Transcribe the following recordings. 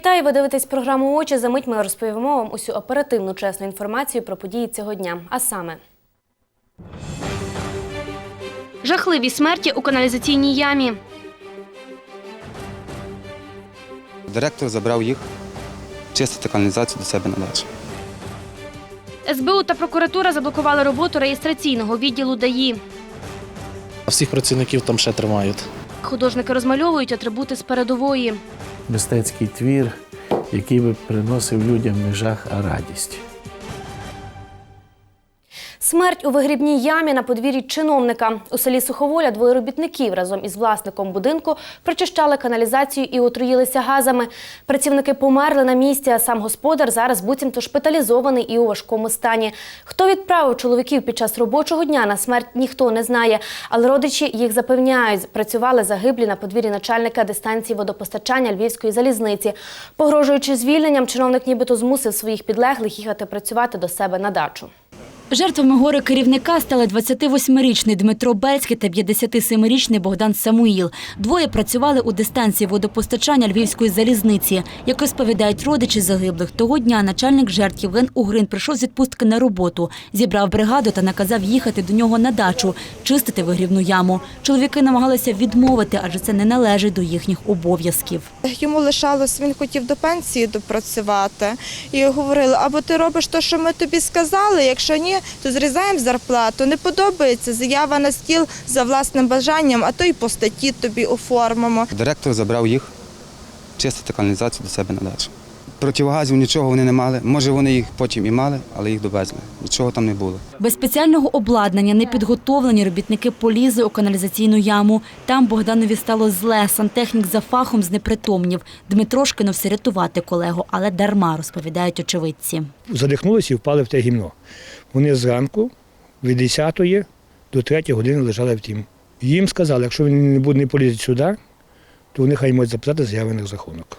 Вітаю! Ви дивитесь програму Очі. За мить ми розповімо вам усю оперативну чесну інформацію про події цього дня. А саме жахливі смерті у каналізаційній ямі. Директор забрав їх чистити каналізацію до себе на дачу. СБУ та прокуратура заблокували роботу реєстраційного відділу ДАІ. Всіх працівників там ще тримають. Художники розмальовують атрибути з передової. Мистецький твір, який би приносив людям не жах, а радість. Смерть у вигрібній ямі на подвір'ї чиновника. У селі Суховоля двоє робітників разом із власником будинку прочищали каналізацію і отруїлися газами. Працівники померли на місці, а сам господар зараз буцімто шпиталізований і у важкому стані. Хто відправив чоловіків під час робочого дня на смерть, ніхто не знає. Але родичі їх запевняють, працювали загиблі на подвір'ї начальника дистанції водопостачання Львівської залізниці. Погрожуючи звільненням, чиновник нібито змусив своїх підлеглих їхати працювати до себе на дачу. Жертвами горе керівника стали 28-річний Дмитро Бельський та 57-річний Богдан Самуїл. Двоє працювали у дистанції водопостачання Львівської залізниці. Як розповідають родичі загиблих, того дня начальник жертв Євген Угрин прийшов з відпустки на роботу, зібрав бригаду та наказав їхати до нього на дачу, чистити вигрівну яму. Чоловіки намагалися відмовити, адже це не належить до їхніх обов'язків. Йому лишалось, він хотів до пенсії допрацювати. І говорили, або ти робиш те, що ми тобі сказали, якщо ні, то зрізаємо зарплату. Не подобається заява на стіл за власним бажанням, а то й по статті тобі оформимо. Директор забрав їх чистити каналізацію до себе на дачу. Противогазів нічого вони не мали. Може, вони їх потім і мали, але їх довезли. Нічого там не було. Без спеціального обладнання непідготовлені робітники полізли у каналізаційну яму. Там Богданові стало зле. Сантехнік за фахом знепритомнів. Дмитро ж кинувся рятувати колегу, але дарма, розповідають очевидці. задихнулися і впали в те гімно. Вони зранку від 10 до 3 години лежали в тім. Їм сказали, якщо вони не будуть не полізти сюди, то вони хай можуть записати заяви на рахунок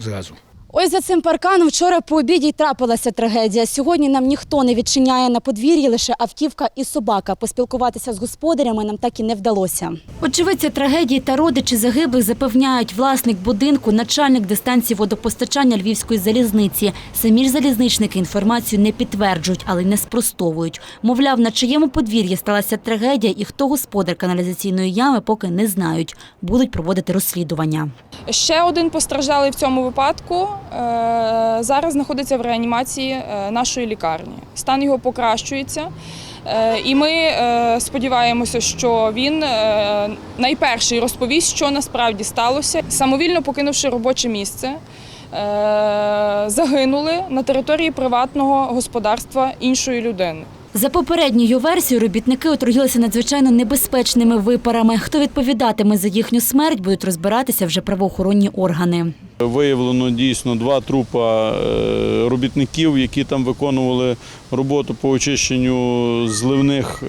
зразу. Ось за цим парканом вчора по обіді й трапилася трагедія. Сьогодні нам ніхто не відчиняє на подвір'ї, лише автівка і собака. Поспілкуватися з господарями нам так і не вдалося. Очевидці трагедії та родичі загиблих запевняють власник будинку, начальник дистанції водопостачання Львівської залізниці. Самі ж залізничники інформацію не підтверджують, але й не спростовують. Мовляв, на чиєму подвір'ї сталася трагедія і хто господар каналізаційної ями, поки не знають. Будуть проводити розслідування. Ще один постраждалий в цьому випадку зараз знаходиться в реанімації е, нашої лікарні. Стан його покращується. Е, І ми е, сподіваємося, що він е, найперший розповість, що насправді сталося. Самовільно покинувши робоче місце, е, загинули на території приватного господарства іншої людини. За попередньою версією, робітники отруїлися надзвичайно небезпечними випарами. Хто відповідатиме за їхню смерть, будуть розбиратися вже правоохоронні органи. Виявлено дійсно два трупа е, робітників, які там виконували роботу по очищенню зливних е,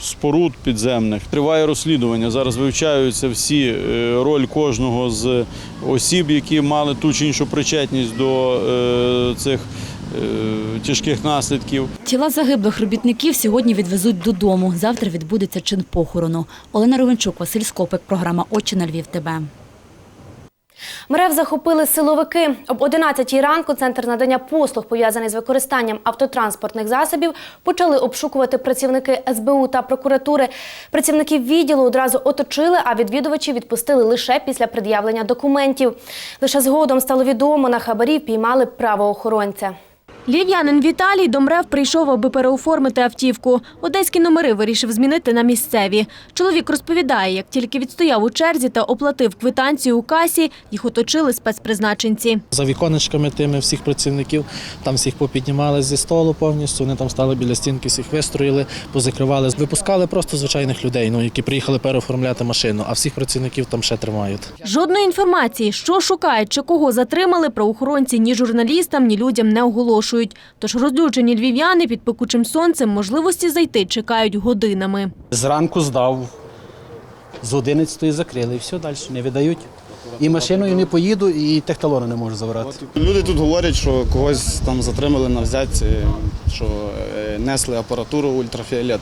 споруд підземних. Триває розслідування. Зараз вивчаються всі е, роль кожного з осіб, які мали ту чи іншу причетність до цих тяжких наслідків. Тіла загиблих робітників сьогодні відвезуть додому. Завтра відбудеться чин похорону. Олена Ровенчук, Василь Скопик, програма Очі на Львів. ТБ. Мрев захопили силовики. Об 11-й ранку центр надання послуг, пов'язаний з використанням автотранспортних засобів, почали обшукувати працівники СБУ та прокуратури. Працівників відділу одразу оточили, а відвідувачі відпустили лише після пред'явлення документів. Лише згодом стало відомо, на хабарів піймали правоохоронця. Львів'янин Віталій до МРЕВ прийшов, аби переоформити автівку. Одеські номери вирішив змінити на місцеві. Чоловік розповідає, як тільки відстояв у черзі та оплатив квитанцію у касі, їх оточили спецпризначенці. За віконечками тими всіх працівників там всіх попіднімали зі столу повністю. Вони там стали біля стінки, всіх вистроїли, позакривали. Випускали просто звичайних людей, ну які приїхали переоформляти машину, а всіх працівників там ще тримають. Жодної інформації, що шукають чи кого затримали, правоохоронці ні журналістам, ні людям не оголошують. Тож розлючені львів'яни під пекучим сонцем можливості зайти чекають годинами. Зранку здав, з 11-ї закрили і все далі, не видають. І машиною не поїду, і техталони не можу забрати. Люди тут говорять, що когось там затримали на взятці, що е, несли апаратуру ультрафіолет,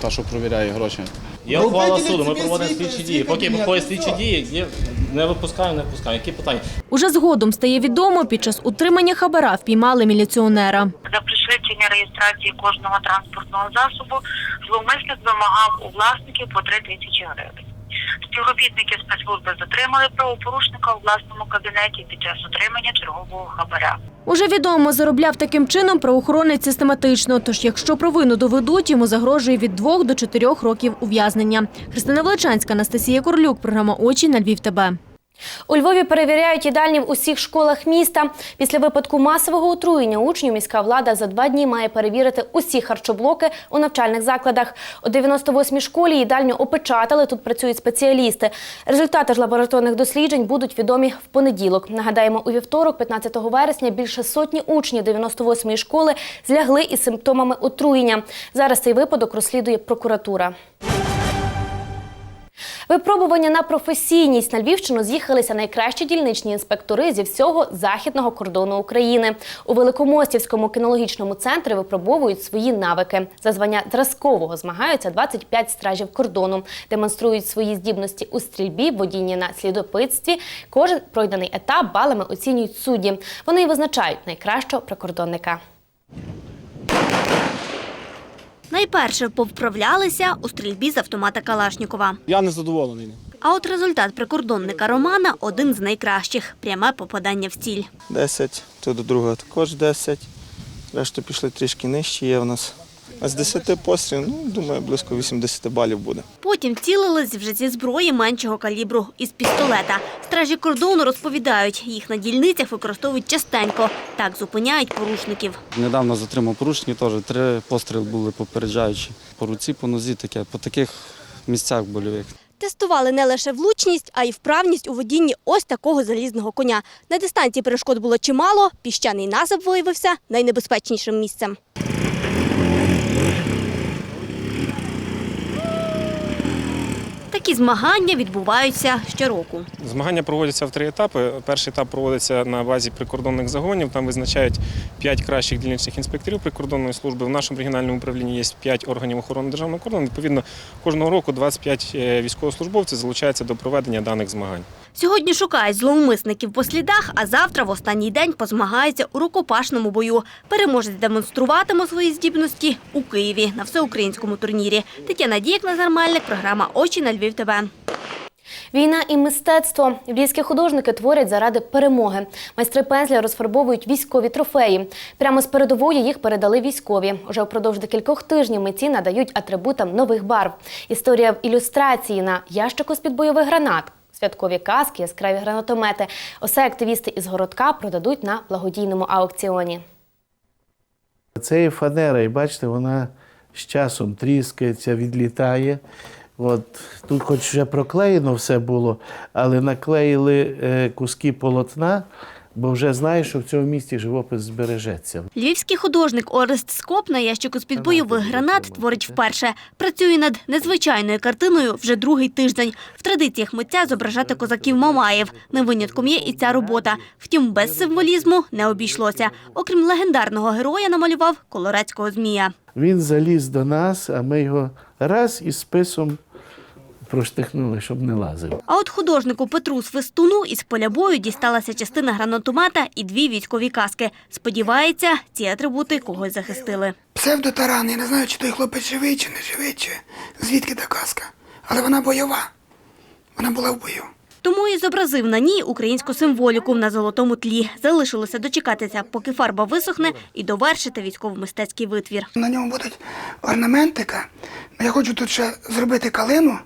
та що провіряє гроші. Є ухвала суду, ми проводимо слідчі дії. Поки проходять слідчі дії, є Не випускаю, не випускаю. Які питання? Уже згодом стає відомо, під час утримання хабара впіймали міліціонера. За пришвидшення реєстрації кожного транспортного засобу зловмисник вимагав у власників по 3 тисячі гривень. Співробітники спецслужби затримали правопорушника у власному кабінеті під час отримання чергового хабаря. Уже відомо, заробляв таким чином правоохоронець систематично. Тож, якщо провину доведуть, йому загрожує від двох до чотирьох років ув'язнення. Христина Величанська, Анастасія Корлюк, програма Очі на Львів. ТБ. У Львові перевіряють їдальні в усіх школах міста. Після випадку масового отруєння учнів міська влада за два дні має перевірити усі харчоблоки у навчальних закладах. У 98-й школі їдальню опечатали. Тут працюють спеціалісти. Результати ж лабораторних досліджень будуть відомі в понеділок. Нагадаємо, у вівторок, 15 вересня, більше сотні учнів 98-ї школи злягли із симптомами отруєння. Зараз цей випадок розслідує прокуратура. Випробування на професійність на Львівщину з'їхалися найкращі дільничні інспектори зі всього західного кордону України. У Великомостівському кінологічному центрі випробовують свої навики. За звання зразкового змагаються 25 стражів кордону, демонструють свої здібності у стрільбі, водінні на слідопитстві. Кожен пройдений етап балами оцінюють судді. Вони й визначають найкращого прикордонника. Найперше повправлялися у стрільбі з автомата Калашнікова. Я не задоволений. А от результат прикордонника Романа один з найкращих пряме попадання в ціль. 10, то до другого також десять. Решту пішли трішки нижче, є в нас. А з 10 пострілів, ну, думаю, близько 80 балів буде. Потім цілились вже зі зброї меншого калібру із пістолета. Стражі кордону розповідають, їх на дільницях використовують частенько. Так зупиняють порушників. Недавно затримав порушників, теж три постріли були попереджаючі. По руці, по нозі, таке, по таких місцях больових. Тестували не лише влучність, а й вправність у водінні ось такого залізного коня. На дистанції перешкод було чимало, піщаний насип виявився найнебезпечнішим місцем. Такі змагання відбуваються щороку. Змагання проводяться в три етапи. Перший етап проводиться на базі прикордонних загонів. Там визначають п'ять кращих дільничних інспекторів прикордонної служби. В нашому регіональному управлінні є п'ять органів охорони державного кордону. Відповідно, кожного року 25 військовослужбовців залучаються до проведення даних змагань. Сьогодні шукають зловмисників по слідах, а завтра в останній день позмагаються у рукопашному бою. Переможець демонструватиме свої здібності у Києві на всеукраїнському турнірі. Тетяна Дієк, Назар Мельник, програма Очі на Львів. ТВ. Війна і мистецтво. Львівські художники творять заради перемоги. Майстри пензля розфарбовують військові трофеї. Прямо з передової їх передали військові. Уже впродовж декількох тижнів митці надають атрибутам нових барв. Історія в ілюстрації на ящику з-під бойових гранат. Святкові каски, яскраві гранатомети. Усе активісти із городка продадуть на благодійному аукціоні. Це є фанера, і бачите, вона з часом тріскається, відлітає. От тут, хоч вже проклеєно все було, але наклеїли е, куски полотна, бо вже знаєш, що в цьому місті живопис збережеться. Львівський художник Орест Скоп на ящику з-під бойових гранат творить вперше. Працює над незвичайною картиною вже другий тиждень. В традиціях митця зображати козаків Мамаєв. Не винятком є і ця робота. Втім, без символізму не обійшлося. Окрім легендарного героя, намалював колорадського змія. Він заліз до нас, а ми його раз із списом проштихнули, щоб не лазив. А от художнику Петру Свистуну із поля бою дісталася частина гранатомета і дві військові каски. Сподівається, ці атрибути когось захистили. Псевдотаран, я не знаю, чи той хлопець живий, чи не живий, чи звідки та казка. Але вона бойова. Вона була в бою. Тому і зобразив на ній українську символіку на золотому тлі. Залишилося дочекатися, поки фарба висохне, і довершити військово-мистецький витвір. На ньому будуть орнаментика. Я хочу тут ще зробити калину,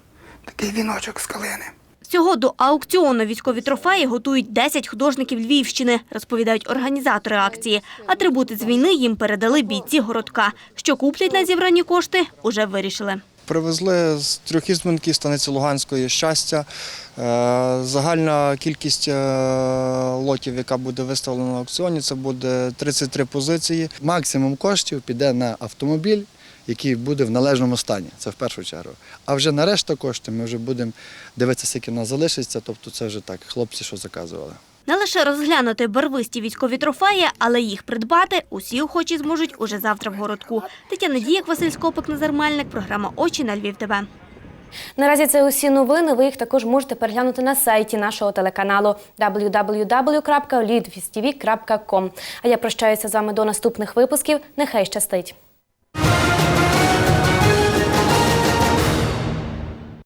такий віночок з калини. Всього до аукціону військові трофеї готують 10 художників Львівщини, розповідають організатори акції. Атрибути з війни їм передали бійці городка. Що куплять на зібрані кошти, уже вирішили. Привезли з трьох ізбранків станиці Луганської щастя. Е, Загальна кількість е, лотів, яка буде виставлена на аукціоні, це буде 33 позиції. Максимум коштів піде на автомобіль, який буде в належному стані. Це в першу чергу. А вже на решта коштів ми вже будемо дивитися, скільки в нас залишиться. Тобто це вже так, хлопці, що заказували. Не лише розглянути барвисті військові трофеї, але їх придбати усі охочі зможуть уже завтра в городку. Тетяна Діяк, Василь Скопик, Назар Мельник, програма Очі на Львів. ТВ. Наразі це усі новини. Ви їх також можете переглянути на сайті нашого телеканалу www.lidvstv.com. А я прощаюся з вами до наступних випусків. Нехай щастить!